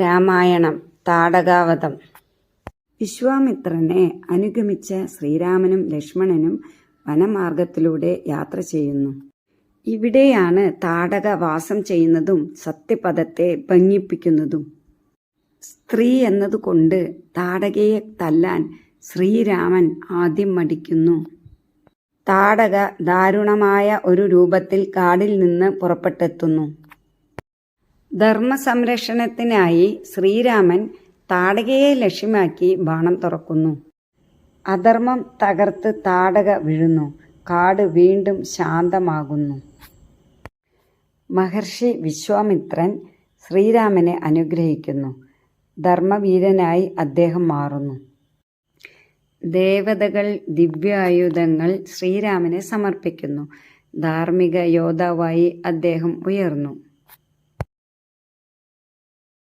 രാമായണം താടകാവതം. വിശ്വാമിത്രനെ അനുഗമിച്ച ശ്രീരാമനും ലക്ഷ്മണനും വനമാർഗത്തിലൂടെ യാത്ര ചെയ്യുന്നു. ഇവിടെയാണ് താടക വാസം ചെയ്യുന്നതും സത്യപദത്തെ ഭംഗിപ്പിക്കുന്നതും. സ്ത്രീ എന്നതുകൊണ്ട് താടകയെ തല്ലാൻ ശ്രീരാമൻ ആദ്യം മടിക്കുന്നു. താടക ദാരുണമായ ഒരു രൂപത്തിൽ കാടിൽ നിന്ന് പുറപ്പെട്ടെത്തുന്നു. ധർമ്മസംരക്ഷണത്തിനായി ശ്രീരാമൻ താടകയെ ലക്ഷ്യമാക്കി ബാണം തുറക്കുന്നു. അധർമ്മം തകർത്ത് താടക വീഴുന്നു. കാട് വീണ്ടും ശാന്തമാകുന്നു. മഹർഷി വിശ്വാമിത്രൻ ശ്രീരാമനെ അനുഗ്രഹിക്കുന്നു. ധർമ്മവീരനായി അദ്ദേഹം മാറുന്നു. ദേവതകൾ ദിവ്യായുധങ്ങൾ ശ്രീരാമനെ സമർപ്പിക്കുന്നു. ധാർമ്മിക യോദ്ധാവായി അദ്ദേഹം ഉയർന്നു.